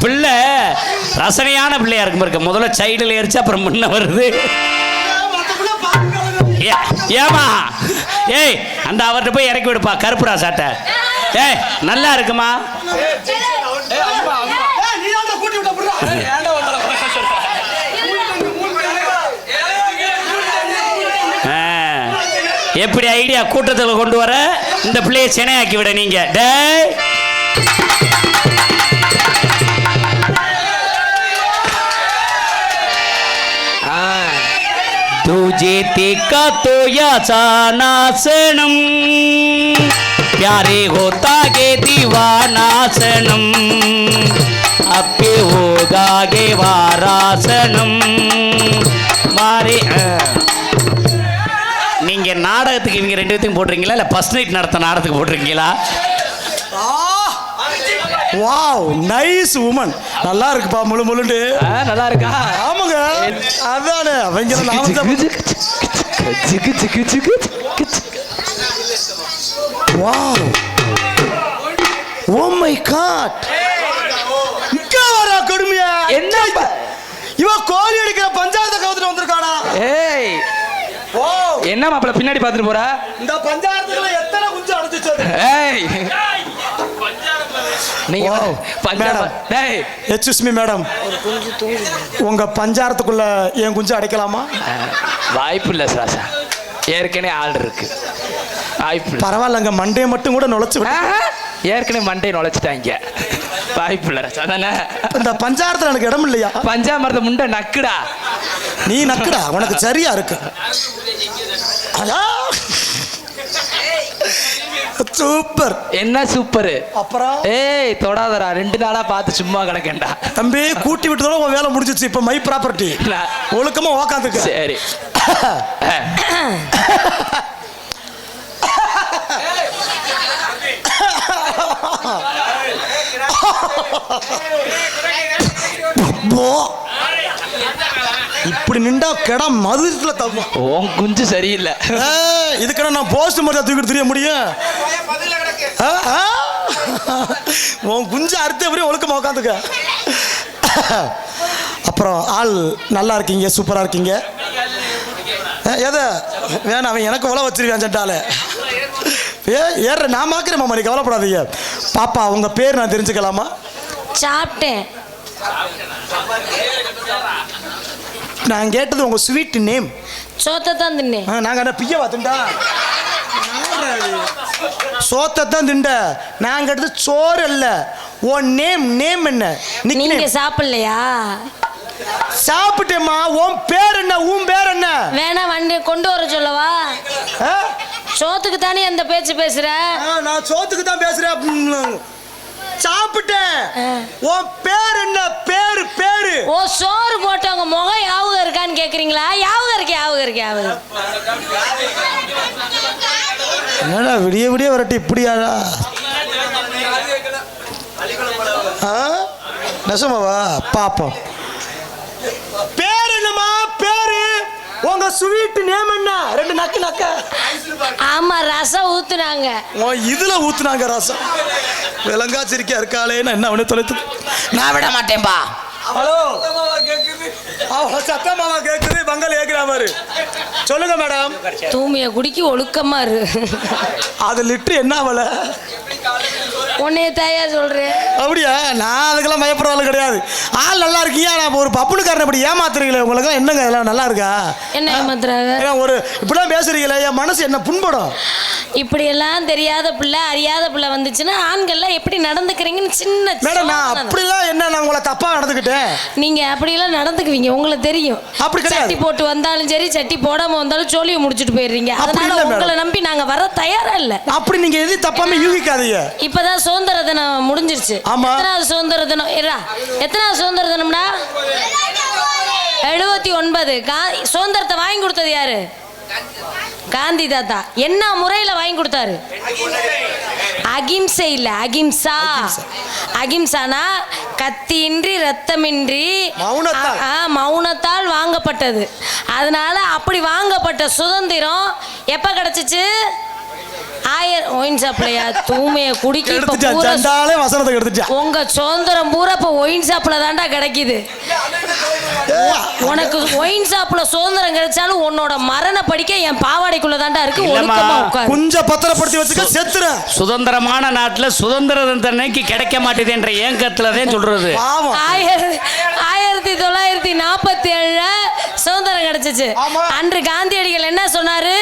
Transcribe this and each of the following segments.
பிள்ளை ரசனையான பிள்ளையா இருக்கும் இருக்க முதல்ல சைடில் ஏறிச்சு அப்புறம் முன்ன வருது. ஏ- ஏமா ஏய் அந்த அவர்கிட்ட போய் இறக்கி விடுப்பா கருப்புடா சாட்டை. ஏய் நல்லா இருக்குமா? எப்படி ஐடியா கூட்டத்தில் கொண்டு வர? இந்த பிள்ளையை சினையாக்கி விட நீங்க. டே तुझे देखा तो याचा नासनम प्यारे होता गे दीवानासनम அப்பே ஓகாகே வாராசனம் மாறி நீங்க நாடகத்துக்கு இவங்க ரெண்டு பேர்த்தையும் போடுறீங்களா இல்ல ஃபர்ஸ்ட் நைட் நடத்த நாடகத்துக்கு போடுறீங்களா வாவ் நைஸ் உமன் நல்லா இருக்குப்பா முழு முழுண்டு. நல்லா இருக்கா ஆமாங்க. அதானே அவங்க வாவ் ஓ மை காட் இங்க வர கொடுமையா. என்ன இவ கோழி அடிக்கிற பஞ்சாயத்தை கவுத்துட்டு வந்திருக்கானா ஏய். ஓ என்ன மாப்பிள பின்னாடி பார்த்துட்டு போற? இந்த பஞ்சாயத்துல எத்தனை குஞ்சு அடிச்சுச்சு? ஏய். நீங்க Madam. டேய். எக்ஸ்கியூஸ் மீ மேடம் உங்க பஞ்சாரத்துக்குள்ள என் குஞ்சு அடைக்கலாமா? வாய்ப்பு இல்லை சாசா. ஏற்கனவே ஆள் இருக்கு. வாய்ப்பு பரவாயில்லங்க மண்டையை மட்டும் கூட நுழைச்சு ஏற்கனவே மண்டை நுழைச்சிட்டாங்க. வாய்ப்பு இல்லை ராசா தானே இந்த பஞ்சாரத்துல எனக்கு இடம் இல்லையா? பஞ்சாமரத்தை முண்டை நக்குடா. நீ நக்குடா? உனக்கு சரியா இருக்கு. அடா. சூப்பர். என்ன சூப்பர்? அப்புறம்? ஏய் தொடாதடா. ரெண்டு நாளா பார்த்து சும்மா கிடக்கேன்டா. தம்பி கூட்டி விட்டதோட உன் வேலை முடிஞ்சிச்சு. இப்ப மை ப்ராப்பர்ட்டி ஒழுக்கமா உக்காந்துக்க. சரி. இப்படி நின்றா கிடம் மதுரத்துல தப்பும் உன் குஞ்சு சரியில்லை. இதுக்கெல்லாம் நான் போஸ்ட் மட்டும் தூக்கிட்டு தெரிய முடியும்? உன் குஞ்சு அறுத்த வரையும் ஒழுக்கமா உட்காந்துக்க அப்புறம் ஆள் நல்லா இருக்கீங்க சூப்பரா இருக்கீங்க. எதை? வேணாம் அவன் எனக்கு உழ வச்சிருக்கான் சட்டால. ஏ ஏற நான் பார்க்குறேன் மாமா நீ கவலைப்படாதீங்க. பாப்பா உங்க பேர் நான் தெரிஞ்சுக்கலாமா? சாப்பிட்டேன். நான் கேட்டது உங்க ஸ்வீட் நேம் சோத்தை தான் தின்னேன் நாங்க என்ன பிய்யவா திண்டா? சோத்தை தான் திண்ட. நான் கேட்டது சோறு இல்ல உன் நேம் நேம் என்ன? நீங்க சாப்பிடலையா? சாப்பிட்டேம்மா. உன் பேர் என்ன? உன் பேர் என்ன? வேணா வண்டி கொண்டு வர சொல்லவா? சோத்துக்கு தானே அந்த பேச்சு பேசுற? நான் சோத்துக்கு தான் பேசுறேன். சாப்பிட்டேன். உன் பேர் என்ன? பேரு பேரு. ஓ சோறு போட்டவங்க முகம் யாவுக இருக்கான்னு கேக்குறீங்களா யாவுக இருக்கு யாவுக இருக்கு. யாவுக என்னடா விடிய விடிய வரட்டு இப்படியாடா? ஆ? நெசமாவா? பாப்போம். பேர் என்னம்மா? பேரு? உங்க ஸ்வீட் நேம் என்ன? ரெண்டு நக்கு நக்க. ஆமா ரசம் ஊத்துனாங்க. உன் இதுல ஊத்துனாங்க ரசம். விலங்கா சிரிக்க இருக்காளேன்னு என்ன அவனே தொலைத்து நான் விட மாட்டேன்பா. ஹலோ. அவ சத்தமாவா கேக்குது? பங்கல் ஏக்குறா பாரு. சொல்லுங்க மேடம். தூமிய குடிக்கி ஒழுக்கமா இரு. அது லிட்டரு என்ன அவளை? உன்னைய தாயா சொல்றேன். அப்படியா? நான் அதுக்கெல்லாம் பயப்படுற ஆளு கிடையாது. ஆள் நல்லா இருக்கீங்க நான் ஒரு பப்புனுக்காரன் இப்படி ஏமாத்துறீங்களே? உங்களுக்கு என்னங்க இதெல்லாம்? நல்லா இருக்கா? என்ன ஏமாத்துறாங்க? ஏன்னா ஒரு இப்படிலாம் பேசுறீங்களே? என் மனசு என்ன புண்படும்? இப்படி எல்லாம் தெரியாத பிள்ளை அறியாத பிள்ளை வந்துச்சுன்னா ஆண்கள்லாம் எப்படி நடந்துக்கிறீங்கன்னு சின்ன மேடம் நான். அப்படிலாம் என்ன நான் உங்களை தப்பா நடந்துக்கிட்டேன்? நீங்க அப்படியெல்லாம் நடந்துக்குவீங்க உங்களுக்கு தெரியும். அப்படி. சட்டி போட்டு வந்தாலும் சரி சட்டி போடாம வந்தாலும் சோழியை முடிச்சிட்டு போயிடுறீங்க. அதனால. உங்களை நம்பி நாங்க வர தயாரா இல்ல. அப்படி நீங்க எதையும் தப்பாம யூகிக்காதீங்க. இப்பதான் சுதந்திர தினம் முடிஞ்சிருச்சு. ஆமா. எத்தனாவது சுதந்திர தினம்? இரா எத்தனாவது சுதந்திர தினம்டா? எழுபத்தி ஒன்பது. கா- சுதந்திரத்தை வாங்கி கொடுத்தது யாரு? காந்தி தாத்தா. என்ன முறையில வாங்கி கொடுத்தாரு? அகிம்சை இல்ல அகிம்சா. அகிம்சானா? கத்தியின்றி ரத்தமின்றி மௌனத்தால் வாங்கப்பட்டது. அதனால அப்படி வாங்கப்பட்ட சுதந்திரம் எப்ப கிடைச்சிச்சு? ஆயிரம் ஒயின் ஷாப்லையா தூமைய குடிக்கி பூரா சண்டாலே வசனத்தை எடுத்துட்டான் உங்க சுதந்திரம் பூரா இப்ப ஒயின் ஷாப்ல தான்டா கிடைக்குது. உனக்கு ஒயின் ஷாப்ல சுதந்திரம் கிடைச்சாலும் உன்னோட மரண படிக்க என் பாவாடைக்குள்ள தான்டா இருக்கு. ஒழுக்கமா உட்காரு. கொஞ்சம் பத்திரப்படுத்தி வச்சுக்க செத்துறேன் சுதந்திரமான நாட்டுல சுதந்திர தினத்தன்னைக்கு கிடைக்க மாட்டேது என்ற ஏங்கத்துல தான் சொல்றது ஆயிரத்தி தொள்ளாயிரத்தி நாற்பத்தி ஏழுல கிடைச்சிச்சு. அன்று காந்தியடிகள் என்ன சொன்னாரு?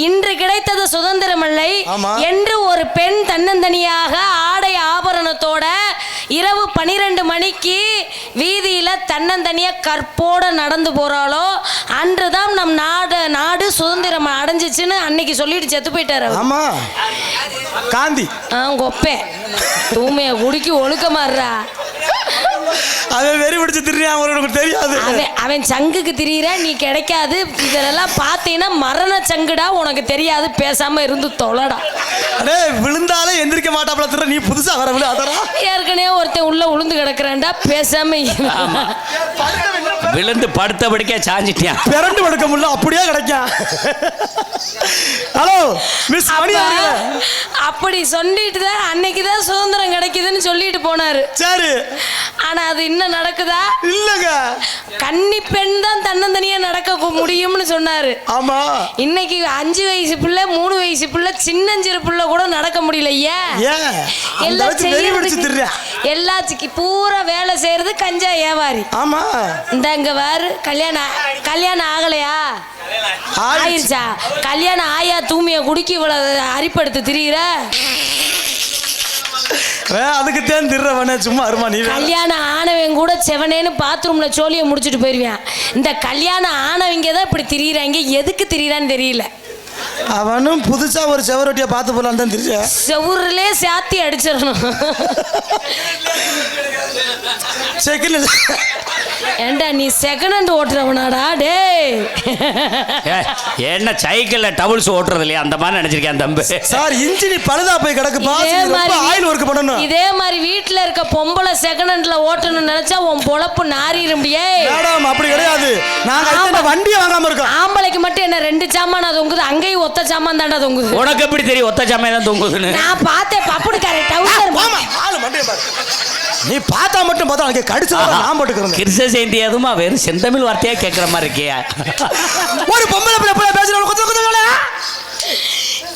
இன்று கிடைத்தது சுதந்திரமில்லை. ஆமா. என்று ஒரு பெண் தன்னந்தனியாக ஆடை ஆபரணத்தோட இரவு பனிரெண்டு மணிக்கு வீதியில தன்னந்தனியா கற்போட நடந்து போறாளோ அன்றுதான் நம் நாடு நாடு சுதந்திரம் அடைஞ்சிச்சுன்னு அன்னைக்கு சொல்லிட்டு செத்து போயிட்டாரு. ஆமா. காந்தி. ஆ கொப்பே தூமைய குடிக்கி ஒழுக்கமாறுறா அவன் வெறி பிடிச்சு திரியான் உனக்கு தெரியாது. அவன் அவன் சங்குக்கு திரியிற நீ கிடைக்காது. இதெல்லாம் பார்த்தீங்கன்னா மரண சங்குடா உனக்கு தெரியாது. பேசாம இருந்து தொலைடா. அடே விழுந்தாலே எந்திரிக்க மாட்டாப்ல திர நீ புதுசா வர விழு அதரா ஏற்கனவே ஒருத்தன் உள்ள உளுந்து கிடக்குறான்டா பேசாம. விழுந்து படுத்தபடிக்கே சாஞ்சிட்டியான் பிறண்டு படுக்க முடியல அப்படியே கிடைக்கும் ஹலோ மிஸ் அப்படி சொல்லிட்டு தான் அன்னைக்கு தான் சுதந்திரம் கிடைக்குதுன்னு சொல்லிட்டு போனாரு. சரி. ஆனா அது இன்னும் நடக்குதா? இல்லங்க. கன்னி பெண் தான் தன்னந்தனியா நடக்க முடியும்னு சொன்னாரு. ஆமா. இன்னைக்கு அஞ்சு வயசு பிள்ளை மூணு வயசு பிள்ளை சின்னஞ்சிறு பிள்ளை கூட நடக்க முடியல எல்லாம் திரியா எல்லாத்துக்கு பூரா வேலை செய்யறது கஞ்சா வியாபாரி ஆமா. இந்த இங்க பாரு கல்யாணம் கல்யாணம் ஆகலையா. ஆயிருச்சா கல்யாணம் ஆயா தூமிய குடிக்கி இவ்வளவு அரிப்படுத்து திரியிற? அதுக்கு தான் திருறவன சும்மா அருமா நீ கல்யாணம் ஆனவன் கூட செவனேன்னு பாத்ரூம்ல சோழியை முடிச்சுட்டு போயிருவேன். இந்த கல்யாணம் ஆனவங்க தான் இப்படி திரியிறாங்க. எதுக்கு திரியிறான்னு தெரியல. அவனும் புதுசா ஒரு செவரொட்டியை பார்த்து போலான்னு தான் தெரிஞ்ச. செவுருலே சாத்தி அடிச்சிடணும். செகண்ட் ஏண்டா நீ செகண்ட் ஹேண்ட் ஓட்டுறவனாடா டேய். ஏய், என்ன சைக்கிள்ல டபுள்ஸ் ஓட்டுறது இல்லையா? அந்த மாதிரி நினைச்சிருக்கேன் தம்பி. சார் இன்ஜினி பழுதா போய் கிடக்குப்பா ஆயில் ஒர்க் பண்ணணும். இதே இருக்க பொம்பளை செகண்ட் ஹேண்ட்ல ஓட்டணும்னு நினைச்சா உன் பொழப்பு நாரிட முடியே மேடம் அப்படி கிடையாது. நாங்க இத்தனை வண்டியை வாங்காம இருக்கோம்? ஆம்பளைக்கு மட்டும் என்ன ரெண்டு சாமான் தொங்குது அங்கேயும் ஒத்த சாமான் தாண்டா தொங்குது உனக்கு எப்படி தெரியும் ஒத்த சாமையை தான் தொங்குதுன்னு? நான் பார்த்தேன் பப்புடுக்காரன் டவுசர் ஆளு மண்டைய பாரு. நீ பார்த்தா மட்டும் பார்த்தா எனக்கு கடிச்சு நான் போட்டுக்கிறேன். கிருஷ்ண ஜெயந்தி அதுமா வெறும் செந்தமிழ் வார்த்தையா கேட்குற மாதிரி இருக்கியா. ஒரு பொம்பளை பிள்ளை பிள்ளை பேசுறவங்க கொஞ்சம் கொஞ்சம்.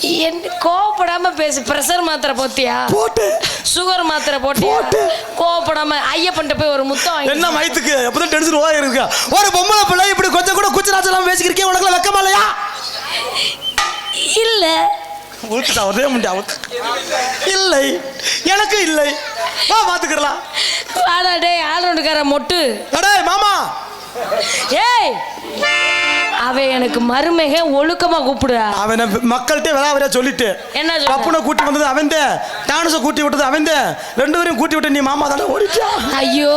என்ன கோவப்படாம பேசு. பிரஷர் மாத்திரை போத்தியா? போட்டு. சுகர் மாத்திரை போட்டியா? போட்டு. கோவப்படாம ஐயப்பன்ட்ட போய் ஒரு முத்தம் என்ன மயத்துக்கு எப்பதான் டென்ஷன் ஓய இருக்கா. ஒரு பொம்பளை பிள்ளை இப்படி கொஞ்சம் கூட குச்சி நாச்சலாம் பேசிக்கிறீங்க உனக்கு வெக்கமா இல்லையா? இல்ல. ஊத்துட்டா ஒரே முண்டா இல்லை. எனக்கு இல்லை. வா பாத்துக்கலாம் வாடா டேய் ஆளுக்கார மொட்டு. அடே மாமா. ஏய். அவ எனக்கு மருமக ஒழுக்கமா கூப்பிடுறா. அவனை மக்கள்கிட்ட விளாவரியா சொல்லிட்டு. என்ன? பப்புனை கூட்டி வந்தது அவன் டான்ஸை கூட்டி விட்டது அவன் ரெண்டு பேரையும் கூட்டி விட்டு நீ மாமா தானே ஓடிச்சா? ஐயோ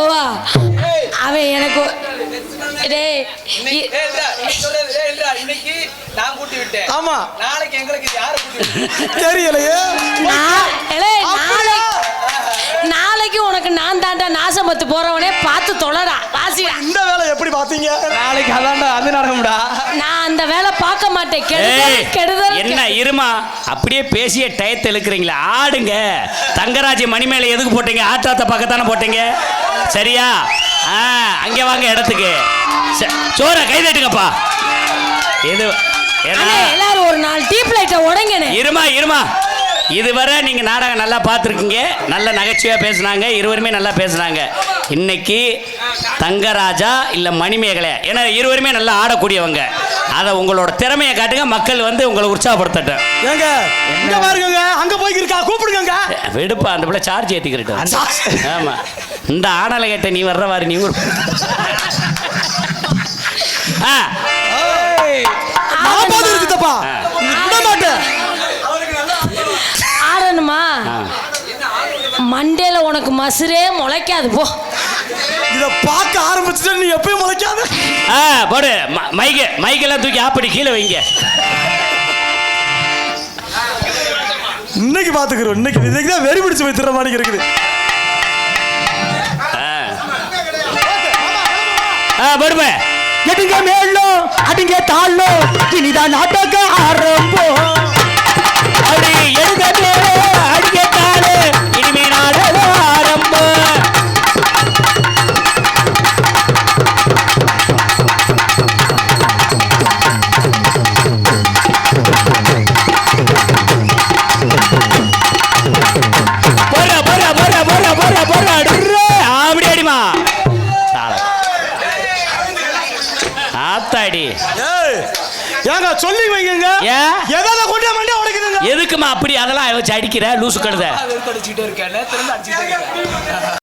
அவன் எனக்கு டேய் இ- இன்னைக்கு நான் கூட்டி விட்டேன். ஆமா. நாளைக்கு எங்களுக்கு யாரு கூட்டி தெரியலையே? நாளைக்கு உனக்கு நான் தாண்டா நாசமத்து போறவனே பார்த்து தொலைடா. வாசிடா. இந்த வேலை எப்படி பாத்தீங்க நாளைக்கு அதான்டா அது நடக்கும்டா. நான் அந்த வேலை பார்க்க மாட்டேன். கெடுதல் என்ன இருமா? அப்படியே பேசிய டயத்தை இழுக்கிறீங்களா. ஆடுங்க. தங்கராஜ் மணி மேல எதுக்கு போட்டீங்க? ஆட்டாத்த பக்கத்தானே போட்டீங்க? சரியா? ஆ அங்கே வாங்க இடத்துக்கு. ச- சோற கை தட்டுங்கப்பா. இது ஏன்னா அண்ணே, எல்லாரும் ஒரு நாலு டீப் லைட்டை உடைங்கண்ணே. இருமா இருமா. இதுவரை நீங்க நாடகம் நல்லா பார்த்துருக்கீங்க. நல்ல நகைச்சுவையா பேசுனாங்க. இருவருமே நல்லா பேசுனாங்க. இன்னைக்கு தங்கராஜா இல்ல மணிமேகலை ஏன்னா இருவருமே நல்லா ஆடக்கூடியவங்க. அதை உங்களோட திறமையை காட்டுங்க. மக்கள் வந்து உங்களை உற்சாகப்படுத்தட்டும். ஏங்க இங்க பாருங்க அங்க போய் இருக்கா கூப்பிடுங்க வெடுப்பா அந்த பிள்ளை சார்ஜ் ஏற்றிக்கிட்டு ஆமா. இந்த ஆடலை கேட்ட நீ வர்றவாரு நீ ஒரு ஆ. இருக்குதப்பா மண்டேல உனக்கு மசுரே முளைக்காது போ. இத பார்க்க ஆரம்பிச்சுட்டு நீ எப்பயும் முளைக்காத? ஆ போடு. மைக்கு மைக்கெல்லாம் தூக்கி ஆப்படி கீழே வைங்க. இன்னைக்கு பாத்துக்கிறோம் இன்னைக்கு இன்னைக்கு தான் வெறி பிடிச்சு போய் திற மாதிரி இருக்குது. ஆ. ஆ போடுமே. எடிங்க மேலும் அடிங்க தாழும் இனிதான் நாட்டக ஆரம்பம். அப்படி எழுதட்டே ஏங்க சொல்லி வைங்க எதாவது கொண்டு மண்டே உடைக்குதுங்க. எதுக்குமா அப்படி அதெல்லாம் வச்சு அடிக்கிற? லூசு கழுத.